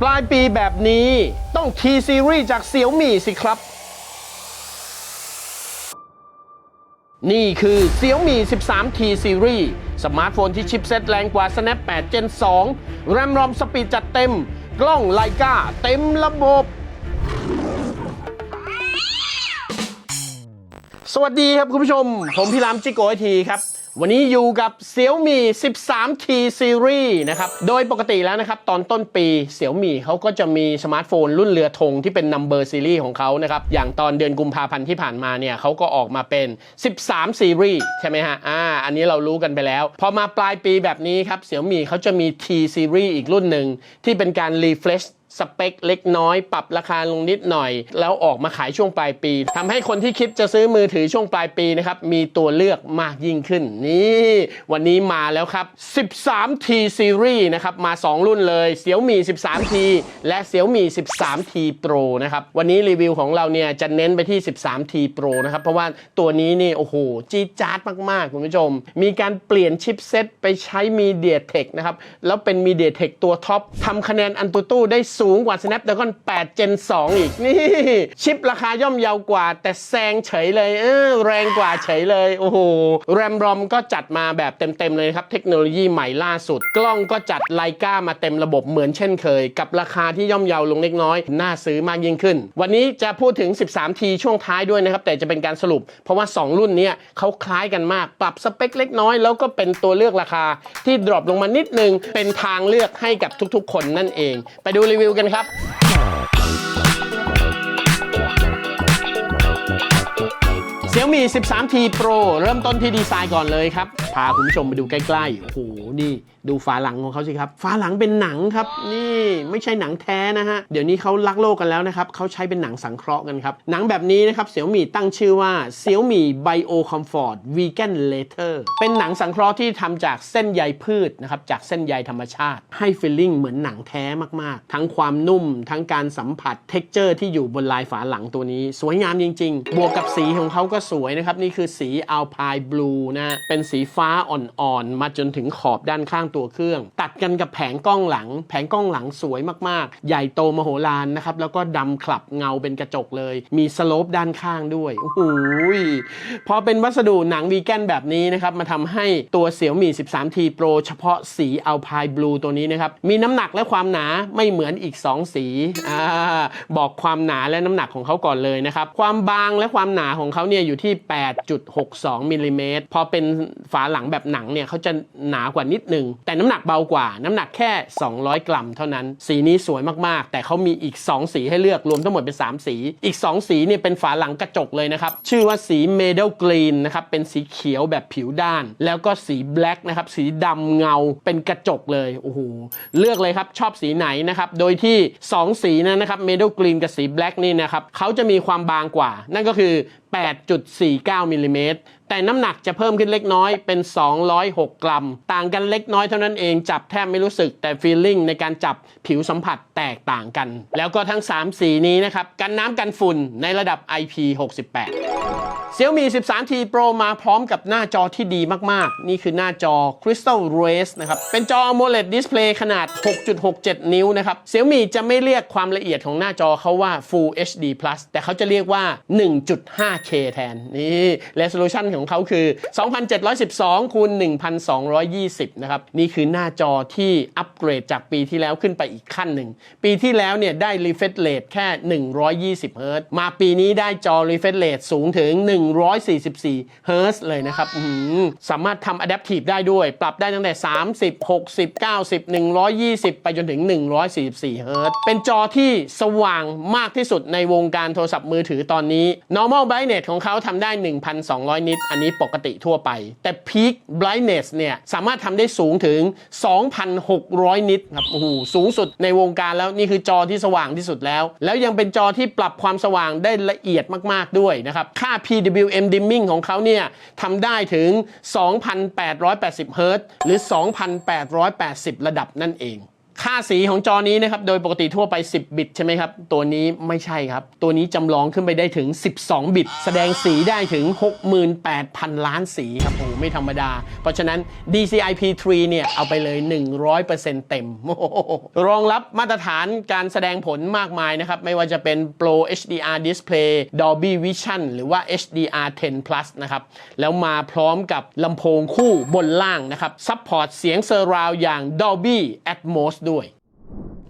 ปลายปีแบบนี้ต้อง T Series จากเสี่ยวมี่สิครับ นี่คือ Xiaomi 13T Series สมาร์ทโฟนที่ชิปเซ็ตแรงกว่า Snap 8 Gen 2 แรมรอมสปีดจัดเต็ม กล้องไลกาเต็มระบบ สวัสดีครับคุณผู้ชม ผมพี่รามจิโกไอทีครับ วันนี้อยู่กับ Xiaomi 13T Series นะครับ โดยปกติแล้วนะครับ ตอนต้นปี Xiaomi เขาก็จะมีสมาร์ทโฟนรุ่นเรือธงที่เป็น Number Series ของเขานะครับ อย่างตอนเดือนกุมภาพันธ์ที่ผ่านมาเนี่ยเขาก็ออกมาเป็น 13 Series ใช่ไหมฮะ อ่า อันนี้เรารู้กันไปแล้ว พอมาปลายปีแบบนี้ครับ Xiaomi เขาจะมี T Series อีกรุ่นหนึ่งที่เป็นการ refresh สเปคเล็กน้อย ปรับราคาลงนิดหน่อย แล้วออกมาขายช่วงปลายปีทำให้คนที่คิดจะซื้อมือถือช่วงปลายปีนะครับ มีตัวเลือกมากยิ่งขึ้น นี่ วันนี้มาแล้วครับ 13T Series นะครับ มา 2 รุ่นเลย Xiaomi 13T และ Xiaomi 13T Pro นะครับ วันนี้รีวิวของเราเนี่ย จะเน้นไปที่ 13T Pro นะครับ เพราะว่าตัวนี้นี่ โอ้โห จี๊ดจ๊าดมาก ๆ คุณผู้ชม มีการเปลี่ยนชิปเซ็ตไปใช้ MediaTek นะครับแล้วเป็น MediaTek ตัวท็อปทำคะแนนอันตูตู้ได้สูงกว่า Snapdragon 8 Gen 2 อีก นี่ ชิปราคาย่อมเยาวกว่า แต่แซงเฉยเลยเออแรงกว่าเฉยเลย โอ้โห แรมรอมก็จัดมาแบบเต็ม ๆ เลยครับ เทคโนโลยีใหม่ล่าสุด กล้องก็จัดไลกามาเต็มระบบเหมือนเช่นเคย กับราคาที่ย่อมเยาวลงเล็กน้อย น่าซื้อมากยิ่งขึ้น วันนี้จะพูดถึง 13T ช่วงท้ายด้วยนะครับ แต่จะเป็นการสรุป เพราะว่า 2 รุ่นนี้เขาคล้ายกันมาก ปรับสเปคเล็กน้อย แล้วก็เป็นตัวเลือกราคาที่ดรอปลงมานิดนึงเป็นทางเลือกให้กับทุกๆ คนนั่นเอง ไปดูรีวิวกันครับ Xiaomi 13T Pro เริ่มต้นที่ดีไซน์ก่อนเลยครับ พาคุณผู้ชมไปดูใกล้ๆ โอ้โห นี่ดูฝาหลังของเขาสิครับ ฝาหลังเป็นหนังครับ นี่ไม่ใช่หนังแท้นะฮะ เดี๋ยวนี้เขารักโลกกันแล้วนะครับ เขาใช้เป็นหนังสังเคราะห์กันครับ หนังแบบนี้นะครับ Xiaomi ตั้งชื่อว่า Xiaomi Bio Comfort Vegan Leather เป็นหนังสังเคราะห์ที่ทำจากเส้นใยพืชนะครับ จากเส้นใยธรรมชาติ ให้ฟีลลิ่งเหมือนหนังแท้มากๆ ทั้งความนุ่ม ทั้งการสัมผัสเท็กเจอร์ที่อยู่บนลายฝาหลังตัวนี้ สวยงามจริง ๆ บวกกับสีของเขาก็สวยนะครับ นี่คือสี Alpine Blue นะ เป็นสีฟ้าอ่อนๆ มาจนถึงขอบด้านข้างตัวเครื่อง ตัดกันกับแผงกล้องหลัง แผงกล้องหลังสวยมากๆ ใหญ่โตมโหฬารนะครับ แล้วก็ดำคลับเงาเป็นกระจกเลย มีสโลปด้านข้างด้วยโอ้โหพอเป็นวัสดุหนังวีแกนแบบนี้นะครับ มาทำให้ตัว Xiaomi 13T Pro เฉพาะสี Alpine Blue ตัวนี้นะครับ มีน้ำหนักและความหนาไม่เหมือนอีก 2 สีอบอกความหนาและน้ำหนักของเขาก่อนเลยนะครับ ความบางและความหนาของเขาเนี่ยอยู่ที่ 8.62มิลลิเมตรพอเป็นฝาหลังแบบหนังเนี่ยเขาจะหนากว่านิดนึง แต่น้ำหนักเบากว่า น้ำหนักแค่ 200 กรัมเท่านั้น สีนี้สวยมากๆ แต่เขามีอีก 2 สีให้เลือกรวมทั้งหมดเป็น 3 สี อีก 2 สีเนี่ยเป็นฝาหลังกระจกเลยนะครับ ชื่อว่าสี Metal Green นะครับ เป็นสีเขียวแบบผิวด้าน แล้วก็สี Black นะครับ สีดำเงาเป็นกระจกเลย โอ้โห เลือกเลยครับ ชอบสีไหนนะครับ โดยที่ 2 สีนั้นนะครับ Metal Green กับสี Black นี่นะครับเขาจะมีความบางกว่า นั่นก็คือ 8.49มิลลิเมตร แต่น้ำหนักจะเพิ่มขึ้นเล็กน้อยเป็น 206 กรัม ต่างกันเล็กน้อยเท่านั้นเองจับแทบไม่รู้สึกแต่ฟีลลิ่งในการจับผิวสัมผัสแตกต่างกัน แล้วก็ทั้ง 3 สีนี้นะครับ กันน้ำกันฝุ่นในระดับ IP68 Xiaomi 13T Pro มาพร้อมกับหน้าจอที่ดีมาก ๆ นี่คือหน้าจอ Crystal Race นะครับ เป็นจอ AMOLED Display ขนาด 6.67 นิ้วนะครับ Xiaomi จะไม่เรียกความละเอียดของหน้าจอเขาว่า Full HD Plus แต่เขาจะเรียกว่า 1.5K แทน นี่ Resolution ของเขาคือ 2712คูณ1220 นะครับ นี่คือหน้าจอที่อัปเกรดจากปีที่แล้วขึ้นไปอีกขั้นหนึ่ง ปีที่แล้วเนี่ยได้ refresh rate แค่ 120 เฮิร์ตมาปีนี้ได้จอ refresh rate สูงถึง 144 เฮิร์ตเลยนะครับสามารถทำ adaptive ได้ด้วย ปรับได้ตั้งแต่ 30 60 90 120 ไปจนถึง 144 เฮิร์ตเป็นจอที่สว่างมากที่สุดในวงการโทรศัพท์มือถือตอนนี้ normal brightness ของเขาทำได้ 1,200 นิตอันนี้ปกติทั่วไป แต่ peak brightness เนี่ยสามารถทำได้สูงถึง 2,600 นิตครับโอ้โหสูงสุดในวงการแล้วนี่คือจอที่สว่างที่สุดแล้ว แล้วยังเป็นจอที่ปรับความสว่างได้ละเอียดมาก ๆ ด้วยนะครับ ค่า PWM dimming ของเขาเนี่ยทำได้ถึง 2,880 เฮิรตซ์หรือ 2,880 ระดับนั่นเอง ค่าสีของจอนี้นะครับ โดยปกติทั่วไป 10 บิตใช่ไหมครับ ตัวนี้ไม่ใช่ครับ ตัวนี้จำลองขึ้นไปได้ถึง 12 บิต แสดงสีได้ถึง 68,000 ล้านสีครับโอ้ไม่ธรรมดา เพราะฉะนั้น DCI P3 เนี่ย เอาไปเลย 100%เต็มโอ้โหรองรับมาตรฐานการแสดงผลมากมายนะครับ ไม่ว่าจะเป็น Pro HDR Display Dolby Vision หรือว่า HDR 10 Plus นะครับ แล้วมาพร้อมกับลำโพงคู่บนล่างนะครับซัพพอร์ตเสียงเซอร์ราวอย่าง Dolby Atmos ด้วย perdoem.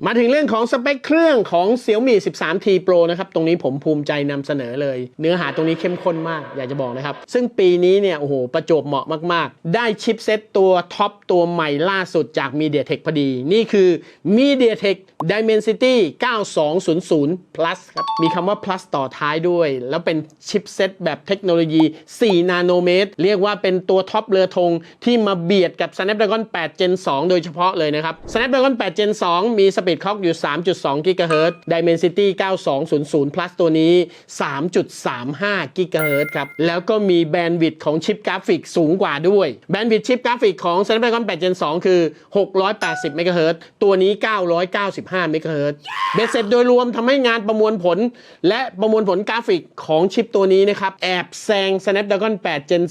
มาถึงเรื่องของสเปคเครื่องของ Xiaomi 13T Pro นะครับ ตรงนี้ผมภูมิใจนำเสนอเลย เนื้อหาตรงนี้เข้มข้นมาก อยากจะบอกนะครับ ซึ่งปีนี้เนี่ย โอ้โห ประจวบเหมาะมาก ๆ ได้ชิปเซ็ตตัวท็อปตัวใหม่ล่าสุดจาก MediaTek พอดี นี่คือ MediaTek Dimensity 9200 Plus ครับ มีคำว่า plus ต่อท้ายด้วย แล้วเป็นชิปเซ็ตแบบเทคโนโลยี 4 นาโนเมตร เรียกว่าเป็นตัวท็อปเรือธงที่มาเบียดกับ Snapdragon 8 Gen 2 โดยเฉพาะเลยนะครับ Snapdragon 8 Gen 2 มีสปีดคล็อกอยู่ 3.2 GHz Dimensity 9200 Plus ตัวนี้ 3.35 GHz ครับ แล้วก็มีแบนด์วิดต์ของชิปกราฟิกสูงกว่าด้วย แบนด์วิดต์ชิปกราฟิกของ Snapdragon 8 Gen 2 คือ 680 MHz ตัวนี้ 995 MHz เบ็ดเสร็จโดยรวมทำให้งานประมวลผล และประมวลผลกราฟิกของชิปตัวนี้นะครับแอบแซง Snapdragon 8 Gen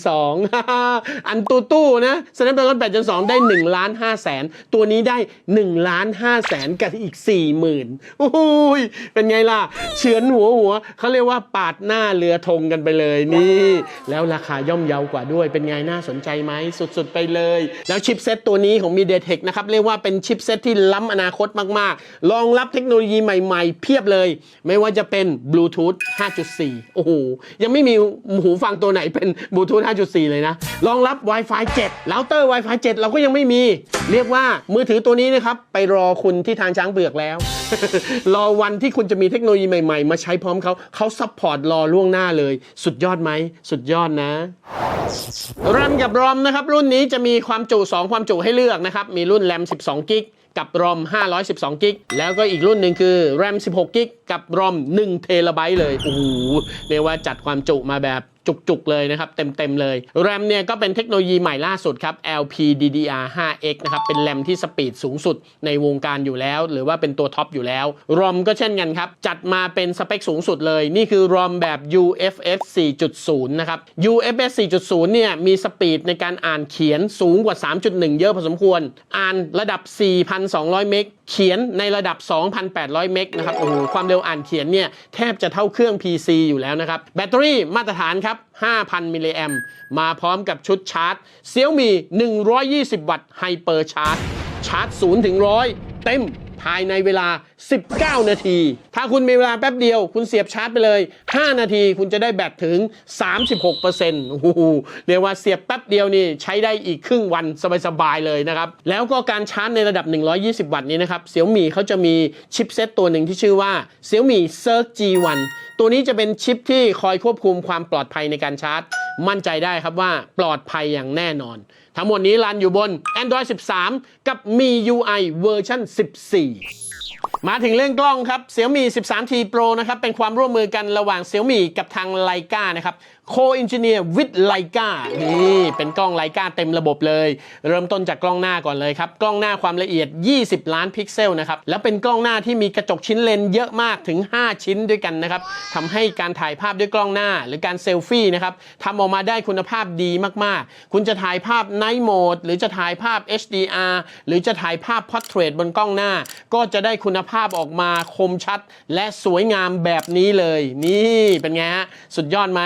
2 อันตู้ตู้นะ Snapdragon 8 Gen 2 ได้1ล้าน5แสนตัวนี้ได้1ล้าน5แสนกับอีก40,000โอ้ยเป็นไงล่ะ เฉือนหัวหัว เขาเรียกว่าปาดหน้าเรือธงกันไปเลยนี่ แล้วราคาย่อมเยาวกว่าด้วย เป็นไงน่าสนใจไหมสุดๆไปเลย แล้วชิปเซ็ตตัวนี้ของ MediaTek นะครับ เรียกว่าเป็นชิปเซ็ตที่ล้ำอนาคตมากๆ รองรับเทคโนโลยีใหม่ๆ เพียบเลย ไม่ว่าจะเป็น Bluetooth 5.4 โอ้โห ยังไม่มีหูฟังตัวไหนเป็น Bluetooth 5.4 เลยนะ รองรับ Wi-Fi 7 แล้วเตอร์ Wi-Fi 7 เราก็ยังไม่มี เรียกว่ามือถือตัวนี้นะครับไปรอคุณที่ทางช้างเบือกแล้ว รอวันที่คุณจะมีเทคโนโลยีใหม่ๆ มาใช้พร้อมเขาเขาซัพพอร์ตรอล่วงหน้าเลย สุดยอดไหม สุดยอดนะแรมกับรอมนะครับ รุ่นนี้จะมีความจุ 2 ความจุให้เลือกนะครับ มีรุ่นแรม 12 กิกกับรอม 512 กิก แล้วก็อีกรุ่นหนึ่งคือแรม16 กิก กับรอม1เทราไบต์เลย โอ้โห เรียกว่าจัดความจุมาแบบจุกๆ เลยนะครับ เต็ม ๆ เลย แรมเนี่ยก็เป็นเทคโนโลยีใหม่ล่าสุดครับ LPDDR5X นะครับ เป็นแรมที่สปีดสูงสุดในวงการอยู่แล้ว หรือว่าเป็นตัวท็อปอยู่แล้ว รอมก็เช่นกันครับ จัดมาเป็นสเปคสูงสุดเลย นี่คือรอมแบบ UFS 4.0 นะครับ UFS 4.0 เนี่ยมีสปีดในการอ่านเขียนสูงกว่า 3.1 เยอะพอสมควร อ่านระดับ1,200 เมก เขียนในระดับ 2,800 เมกนะครับ โอ้โห ความเร็วอ่านเขียนเนี่ย แทบจะเท่าเครื่อง PC อยู่แล้วนะครับ แบตเตอรี่มาตรฐานครับ 5,000 มิลลิแอมมาพร้อมกับชุดชาร์จ Xiaomi 120 วัตต์ไฮเปอร์ชาร์จ ชาร์จ 0 ถึง 100 เต็ม ภายในเวลา 19 นาที ถ้าคุณมีเวลาแป๊บเดียว คุณเสียบชาร์จไปเลย 5 นาทีคุณจะได้แบตถึง 36%โอ้โหเรียกว่าเสียบแป๊บเดียวนี่ใช้ได้อีกครึ่งวันสบายๆเลยนะครับ แล้วก็การชาร์จในระดับ 120 วัตต์นี้นะครับ Xiaomi เขาจะมีชิปเซตตัวหนึ่งที่ชื่อว่า Xiaomi Surge G1 ตัวนี้จะเป็นชิปที่คอยควบคุมความปลอดภัยในการชาร์จ มั่นใจได้ครับว่าปลอดภัยอย่างแน่นอน ทั้งหมดนี้รันอยู่บน Android 13 กับ MIUI เวอร์ชัน14มาถึงเรื่องกล้องครับ Xiaomi 13T Pro นะครับ เป็นความร่วมมือกันระหว่าง Xiaomi กับทาง Leica นะครับ Co-engineer with Leica นี่ เป็นกล้อง Leica เต็มระบบเลย เริ่มต้นจากกล้องหน้าก่อนเลยครับ กล้องหน้าความละเอียด 20 ล้านพิกเซลนะครับ แล้วเป็นกล้องหน้าที่มีกระจกชิ้นเลนส์เยอะมากถึง 5 ชิ้นด้วยกันนะครับทำให้การถ่ายภาพด้วยกล้องหน้า หรือการเซลฟี่นะครับทำออกมาได้คุณภาพดีมากๆ คุณจะถ่ายภาพ Night Mode หรือจะถ่ายภาพ HDR หรือจะถ่ายภาพ Portrait บนกล้องหน้า ก็จะได้คุณภาพออกมาคมชัด และสวยงามแบบนี้เลย นี่เป็นไงฮะ สุดยอดไหม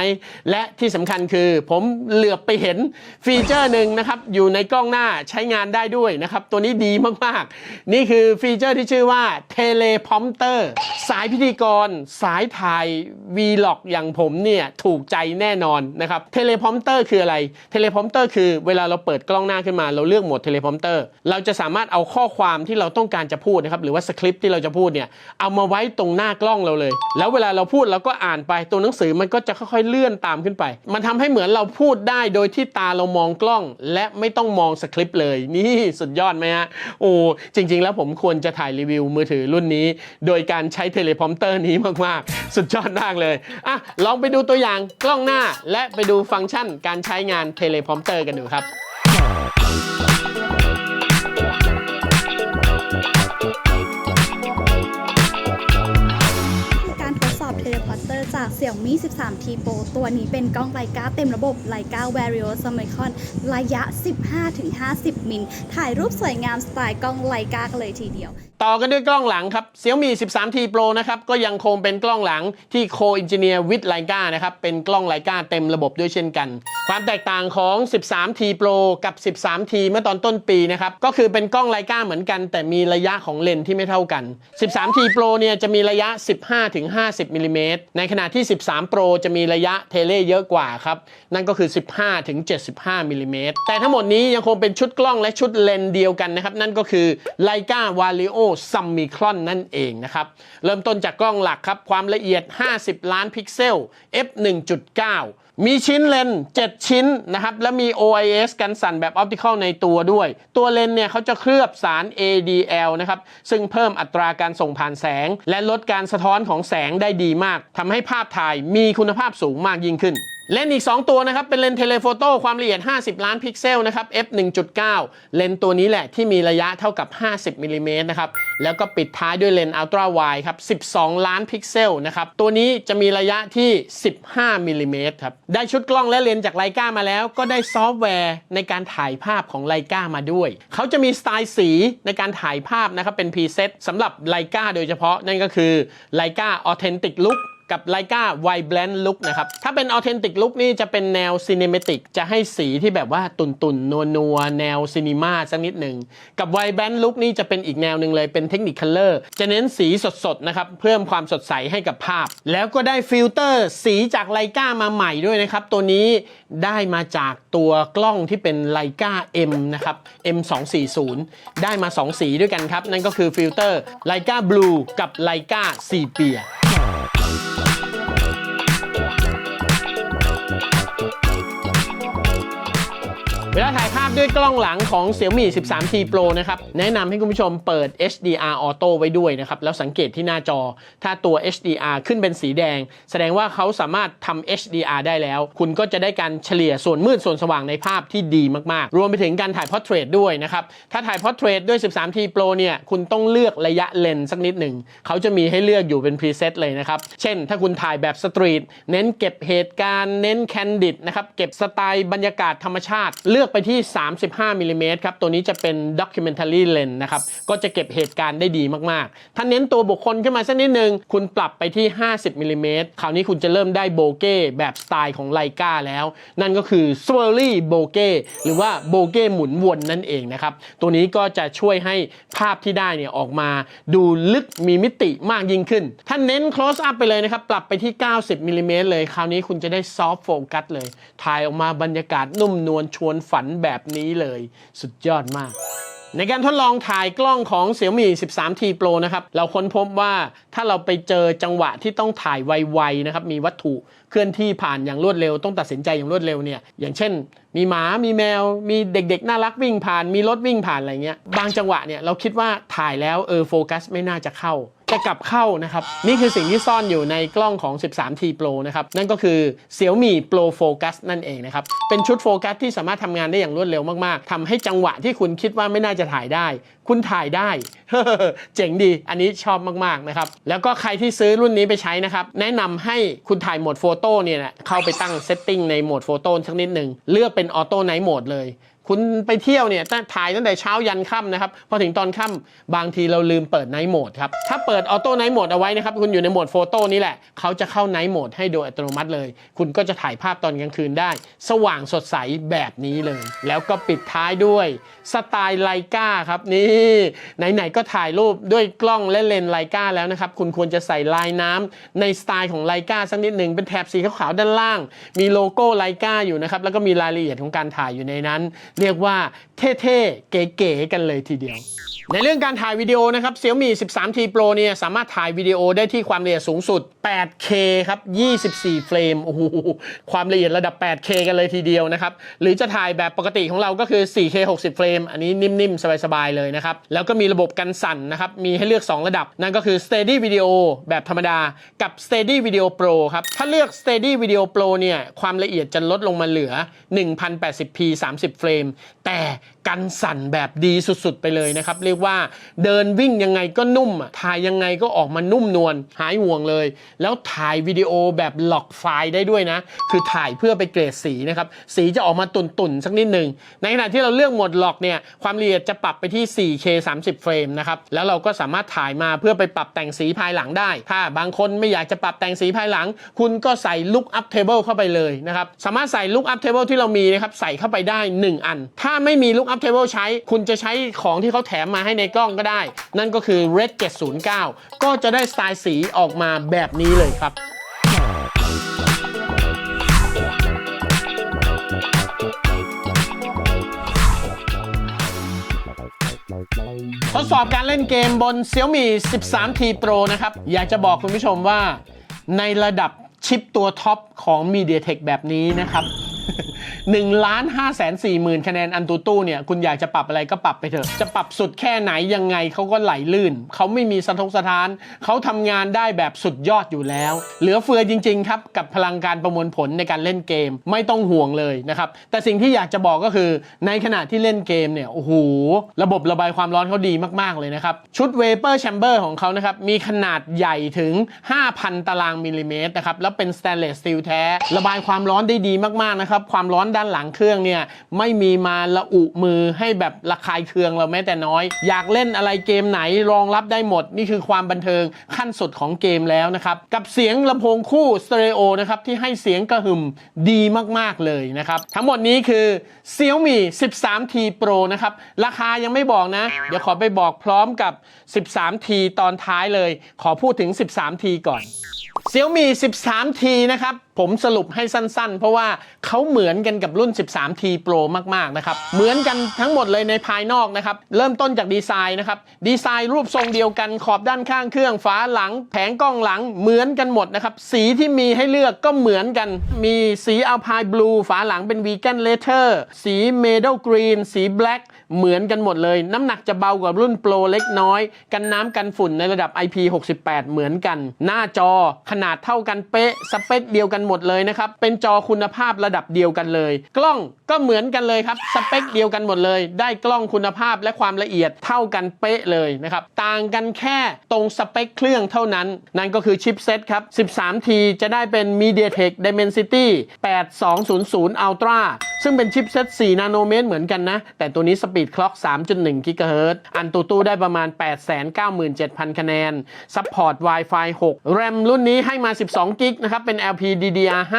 และที่สำคัญคือ ผมเหลือบไปเห็นฟีเจอร์หนึ่งนะครับ อยู่ในกล้องหน้าใช้งานได้ด้วยนะครับ ตัวนี้ดีมากๆ นี่คือฟีเจอร์ที่ชื่อว่า Teleprompter สายพิธีกร สายถ่าย Vlog อย่างผมเนี่ย ถูกใจแน่นอนนะครับ Teleprompter คืออะไร Teleprompter คือเวลาเราเปิดกล้องหน้าขึ้นมา เราเลือกโหมด Teleprompter เราจะสามารถเอาข้อความที่เราต้องการจะพูดนะครับหรือว่าสคริปต์ที่เราจะพูดเนี่ยเอามาไว้ตรงหน้ากล้องเราเลย แล้วเวลาเราพูดเราก็อ่านไปตัวหนังสือมันก็จะค่อยๆเลื่อนตามขึ้นไป มันทำให้เหมือนเราพูดได้โดยที่ตาเรามองกล้อง และไม่ต้องมองสคริปต์เลย นี่สุดยอดไหมฮะโอ้จริง ๆ แล้วผมควรจะถ่ายรีวิวมือถือรุ่นนี้ โดยการใช้เทเลพอมเตอร์นี้มากๆ สุดยอดมากเลยอะลองไปดูตัวอย่างกล้องหน้าและไปดูฟังก์ชันการใช้งานเทเลพอมเตอร์กันดูครับเทเลพอตเตอร์จากเสี่ยวมี13 t Pro ตัวนี้เป็นกล้องไลกาเต็มระบบไลกา Vario s m i c o n ระยะ 15-50 มิล ถ่ายรูปสวยงามสไตล์กล้องไลกากเลยทีเดียว ต่อกันด้วยกล้องหลังครับ Xiaomi 13T Pro นะครับ ก็ยังคงเป็นกล้องหลังที่ Co-Engineer with Leica นะครับ เป็นกล้อง Leica เต็มระบบด้วยเช่นกัน ความแตกต่างของ 13T Pro กับ 13T เมื่อตอนต้นปีนะครับ ก็คือเป็นกล้อง Leica เหมือนกัน แต่มีระยะของเลนส์ที่ไม่เท่ากัน 13T Pro เนี่ยจะมีระยะ 15-50มิลลิเมตรในขณะที่ 13 Pro จะมีระยะเทเลเยอะกว่าครับ นั่นก็คือ 15-75มิลลิเมตรแต่ทั้งหมดนี้ยังคงเป็นชุดกล้องและชุดเลนส์เดียวกันนะครับ นั่นก็คือ Leica Vario Summicron นั่นเองนะครับ เริ่มต้นจากกล้องหลักครับ ความละเอียด 50 ล้านพิกเซล f 1.9 มีชิ้นเลนส์7ชิ้นนะครับ และมี OIS กันสั่นแบบออปติคอลในตัวด้วย ตัวเลนส์เนี่ยเขาจะเคลือบสาร ADL นะครับ ซึ่งเพิ่มอัตราการส่งผ่านแสง และลดการสะท้อนของแสงได้ดีมากทำให้ภาพถ่ายมีคุณภาพสูงมากยิ่งขึ้น เลนส์อีก 2 ตัวนะครับ เป็นเลนส์เทเลโฟโต้ความละเอียด 50 ล้านพิกเซลนะครับ f 1.9 เลนส์ตัวนี้แหละที่มีระยะเท่ากับ 50มิลลิเมตรนะครับ แล้วก็ปิดท้ายด้วยเลนส์อัลตร้าไวครับ 12 ล้านพิกเซลนะครับ ตัวนี้จะมีระยะที่ 15มิลลิเมตรครับ ได้ชุดกล้องและเลนส์จากไลกามาแล้ว ก็ได้ซอฟต์แวร์ในการถ่ายภาพของไลกามาด้วย เขาจะมีสไตล์สีในการถ่ายภาพนะครับเป็นพรีเซตสำหรับไลกาโดยเฉพาะนั่นก็คือไลกาออเทนติกลุค กับ Leica Vibrant Look นะครับ ถ้าเป็น Authentic Look นี่จะเป็นแนว Cinematic จะให้สีที่แบบว่าตุนตุนนัวนัวๆแนวซีนีมาสักนิดหนึ่ง กับ Vibrant Look นี่จะเป็นอีกแนวหนึ่งเลยเป็นเทคนิคคัลเลอร์จะเน้นสีสดๆนะครับเพิ่มความสดใสให้กับภาพ แล้วก็ได้ฟิลเตอร์สีจาก Leica มาใหม่ด้วยนะครับตัวนี้ได้มาจากตัวกล้องที่เป็น Leica M นะครับ M 2 4 0ได้มา 2 สีด้วยกันครับ นั่นก็คือฟิลเตอร์ Leica Blue กับ Leica Sepia เเวลาถ่ายภาพด้วยกล้องหลังของ Xiaomi 13T Pro นะครับ แนะนำให้คุณผู้ชมเปิด HDR Auto ไว้ด้วยนะครับ แล้วสังเกตที่หน้าจอ ถ้าตัว HDR ขึ้นเป็นสีแดง แสดงว่าเขาสามารถทำ HDR ได้แล้ว คุณก็จะได้การเฉลี่ยส่วนมืดส่วนสว่างในภาพที่ดีมากๆ รวมไปถึงการถ่าย Portrait ด้วยนะครับ ถ้าถ่าย Portrait ด้วย 13T Pro เนี่ยคุณต้องเลือกระยะเลนส์สักนิดหนึ่งเขาจะมีให้เลือกอยู่เป็น preset เลยนะครับเช่น ถ้าคุณถ่ายแบบสตรีทเน้นเก็บเหตุการณ์เน้นแคนดิดนะครับเก็บสไตล์บรรยากาศธรรมชาติเลือกไปที่ 35มิลลิเมตรครับ ตัวนี้จะเป็น documentary lens นะครับ ก็จะเก็บเหตุการณ์ได้ดีมากๆ ถ้าเน้นตัวบุคคลขึ้นมาสักนิดนึง คุณปรับไปที่ 50มิลลิเมตรคราวนี้คุณจะเริ่มได้โบเก้แบบสไตล์ของไลกาแล้ว นั่นก็คือ swirly b o k e หรือว่าโบเก้หมุนวนนั่นเองนะครับ ตัวนี้ก็จะช่วยให้ภาพที่ได้เนี่ยออกมาดูลึกมีมิติมากยิ่งขึ้น ถ้าเน้น close up ไปเลยนะครับ ปรับไปที่ 90มิลลิเมตรเลย คราวนี้คุณจะได้ soft focus เลย ถ่ายออกมาบรรยากาศนุ่มนวลชวนฝันแบบนี้เลยสุดยอดมาก ในการทดลองถ่ายกล้องของ Xiaomi 13T Pro นะครับ เราค้นพบว่าถ้าเราไปเจอจังหวะที่ต้องถ่ายไวๆนะครับ มีวัตถุเคลื่อนที่ผ่านอย่างรวดเร็ว ต้องตัดสินใจอย่างรวดเร็วเนี่ย อย่างเช่น มีหมา มีแมว มีเด็กๆ น่ารักวิ่งผ่าน มีรถวิ่งผ่านอะไรเงี้ย บางจังหวะเนี่ยเราคิดว่าถ่ายแล้วเออโฟกัสไม่น่าจะเข้าจะกลับเข้านะครับ นี่คือสิ่งที่ซ่อนอยู่ในกล้องของ 13T Pro นะครับ นั่นก็คือ Xiaomi Pro Focus นั่นเองนะครับ เป็นชุดโฟกัสที่สามารถทำงานได้อย่างรวดเร็วมาก ๆ ทำให้จังหวะที่คุณคิดว่าไม่น่าจะถ่ายได้ คุณถ่ายได้ เจ๋งดี อันนี้ชอบมาก ๆ นะครับ แล้วก็ใครที่ซื้อรุ่นนี้ไปใช้นะครับ แนะนำให้คุณถ่ายโหมดโฟโต้เนี่ยนะเข้าไปตั้งเซตติ้งในโหมดโฟโต้สักนิดหนึ่งเลือกเป็นออโต้ไนท์โหมดเลย คุณไปเที่ยวเนี่ยถ่ายตั้งแต่เช้ายันค่ำนะครับ พอถึงตอนค่ำบางทีเราลืมเปิดไนท์โหมดครับ ถ้าเปิดออโต้ไนท์โหมดเอาไว้นะครับ คุณอยู่ในโหมดโฟโต้นี่แหละ เขาจะเข้าไนท์โหมดให้โดยอัตโนมัติเลย คุณก็จะถ่ายภาพตอนกลางคืนได้ สว่างสดใสแบบนี้เลย แล้วก็ปิดท้ายด้วยสไตล์ไลกาครับนี่ไหนๆก็ถ่ายรูปด้วยกล้องและเลนส์ไลกาแล้วนะครับ คุณควรจะใส่ลายน้ำในสไตล์ของไลกาสักนิดหนึ่งเป็นแถบสีขาวๆด้านล่าง มีโลโก้ไลกาอยู่นะครับแล้วก็มีรายละเอียดของการถ่ายอยู่ในนั้นเรียกว่าเท่ๆ เก๋ๆกันเลยทีเดียว ในเรื่องการถ่ายวิดีโอนะครับ Xiaomi 13T Pro เนี่ยสามารถถ่ายวิดีโอได้ที่ความละเอียดสูงสุด 8K ครับ 24 เฟรม โอ้โห ความละเอียดระดับ 8K กันเลยทีเดียวนะครับ หรือจะถ่ายแบบปกติของเราก็คือ 4K 60 เฟรม อันนี้นิ่มๆ สบายๆ เลยนะครับ แล้วก็มีระบบกันสั่นนะครับ มีให้เลือก 2 ระดับ นั่นก็คือ Steady Video แบบธรรมดา กับ Steady Video Pro ครับ ถ้าเลือก Steady Video Pro เนี่ย ความละเอียดจะลดลงมาเหลือ 1080p 30 เฟรมแต่ กันสั่นแบบดีสุดๆไปเลยนะครับ เรียกว่าเดินวิ่งยังไงก็นุ่มอะถ่ายยังไงก็ออกมานุ่มนวลหายห่วงเลย แล้วถ่ายวิดีโอแบบหลอกไฟล์ได้ด้วยนะ คือถ่ายเพื่อไปเกรดสีนะครับ สีจะออกมาตุ่นๆสักนิดหนึ่งในขณะที่เราเลือกโหมดหลอกเนี่ยความละเอียดจะปรับไปที่ 4K 30 เฟรมนะครับแล้วเราก็สามารถถ่ายมาเพื่อไปปรับแต่งสีภายหลังได้ ถ้าบางคนไม่อยากจะปรับแต่งสีภายหลัง คุณก็ใส่ look up table เข้าไปเลยนะครับสามารถใส่ look up table ที่เรามีนะครับใส่เข้าไปได้ 1 อัน ถ้าไม่มี look up table ใช้ คุณจะใช้ของที่เขาแถมมาให้ในกล้องก็ได้ นั่นก็คือ red 709 ก็จะได้สไตล์สีออกมาแบบนี้เลยครับทดสอบการเล่นเกมบน Xiaomi 13T Pro นะครับ อยากจะบอกคุณผู้ชมว่าในระดับชิปตัวท็อปของ MediaTek แบบนี้นะครับ 1ล้าน5แสน4หมื่นคะแนนอันตูตู้เนี่ยคุณอยากจะปรับอะไรก็ปรับไปเถอะ จะปรับสุดแค่ไหนยังไงเขาก็ไหลลื่น เขาไม่มีสะทกสะท้าน เขาทำงานได้แบบสุดยอดอยู่แล้ว เหลือเฟือจริง ๆ ครับ กับพลังการประมวลผลในการเล่นเกมไม่ต้องห่วงเลยนะครับ แต่สิ่งที่อยากจะบอกก็คือ ในขณะที่เล่นเกมเนี่ยโอ้โหระบบระบายความร้อนเขาดีมากๆเลยนะครับชุด Vapor Chamber ของเขานะครับมีขนาดใหญ่ถึง 5,000 ตารางมิลลิเมตรนะครับแล้วเป็นสแตนเลสสตีลแท้ ระบายความร้อนได้ดีมากๆนะครับความร้อนด้านหลังเครื่องเนี่ยไม่มีมาละอุมือให้แบบระคายเคืองเราแม้แต่น้อย อยากเล่นอะไรเกมไหนรองรับได้หมด นี่คือความบันเทิงขั้นสุดของเกมแล้วนะครับ กับเสียงลำโพงคู่สเตอริโอนะครับที่ให้เสียงกระหึ่มดีมากๆเลยนะครับ ทั้งหมดนี้คือ Xiaomi 13T Pro นะครับ ราคายังไม่บอกนะ เดี๋ยวขอไปบอกพร้อมกับ 13T ตอนท้ายเลย ขอพูดถึง 13T ก่อน Xiaomi 13T นะครับ ผมสรุปให้สั้นๆ เพราะว่าเขาเหมือนกันกับรุ่น 13T Pro มากๆ นะครับ เหมือนกันทั้งหมดเลยในภายนอกนะครับ เริ่มต้นจากดีไซน์นะครับ ดีไซน์รูปทรงเดียวกัน ขอบด้านข้างเครื่อง ฝาหลัง แผงกล้องหลัง เหมือนกันหมดนะครับ สีที่มีให้เลือกก็เหมือนกัน มีสีอัลพายบลู ฝาหลังเป็นวีแกนเลเทอร์ สีเมดัลกรีน สีแบล็ก เหมือนกันหมดเลย น้ำหนักจะเบากว่ารุ่นโปรเล็กน้อย กันน้ำกันฝุ่นในระดับ IP68 เหมือนกัน หน้าจอขนาดเท่ากันเป๊ะสเปคเดียวกันหมดเลยนะครับ เป็นจอคุณภาพระดับเดียวกันเลย กล้องก็เหมือนกันเลยครับสเปคเดียวกันหมดเลย ได้กล้องคุณภาพและความละเอียดเท่ากันเป๊ะเลยนะครับต่างกันแค่ตรงสเปคเครื่องเท่านั้น นั่นก็คือชิปเซ็ตครับ 13T จะได้เป็น MediaTek Dimensity 8200 Ultra ซึ่งเป็นชิปเซ็ต4นาโนเมตรเหมือนกันนะ แต่ตัวนี้สปีดคล็อก 3.1 กิกะเฮิรตซ์อันตูตู้ได้ประมาณ 897,000 คะแนน ซัพพอร์ต Wi-Fi 6 แรมรุ่นนี้ให้มา 12 กิกนะครับ เป็น LPDDR5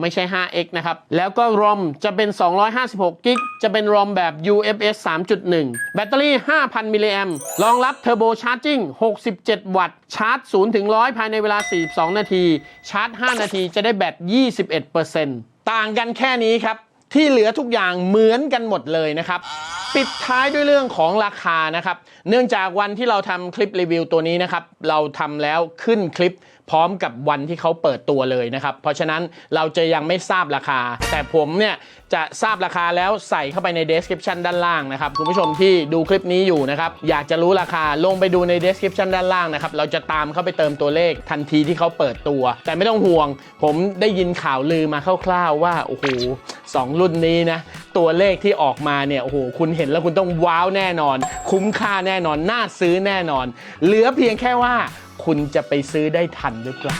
ไม่ใช่ 5x นะครับ แล้วก็ ROM จะเป็น 256 กิก จะเป็น ROM แบบ UFS 3.1 แบตเตอรี่ 5,000 มิลลิแอมรองรับ Turbo Charging 67 วัตต์ ชาร์จ 0 ถึง 100 ภายในเวลา 42 นาที ชาร์จ 5 นาทีจะได้แบต 21%ต่างกันแค่นี้ครับ ที่เหลือทุกอย่างเหมือนกันหมดเลยนะครับ ปิดท้ายด้วยเรื่องของราคานะครับ เนื่องจากวันที่เราทำคลิปรีวิวตัวนี้นะครับ เราทำแล้วขึ้นคลิปพร้อมกับวันที่เขาเปิดตัวเลยนะครับ เพราะฉะนั้นเราจะยังไม่ทราบราคา แต่ผมเนี่ยจะทราบราคาแล้วใส่เข้าไปใน description ด้านล่างนะครับ คุณผู้ชมที่ดูคลิปนี้อยู่นะครับ อยากจะรู้ราคาลงไปดูใน description ด้านล่างนะครับ เราจะตามเข้าไปเติมตัวเลขทันทีที่เขาเปิดตัว แต่ไม่ต้องห่วง ผมได้ยินข่าวลือมาคร่าวๆว่า โอ้โหสองรุ่นนี้นะ ตัวเลขที่ออกมาเนี่ย โอ้โห คุณเห็นแล้วคุณต้องว้าวแน่นอน คุ้มค่าแน่นอน น่าซื้อแน่นอน เหลือเพียงแค่ว่า คุณจะไปซื้อได้ทันหรือเปล่า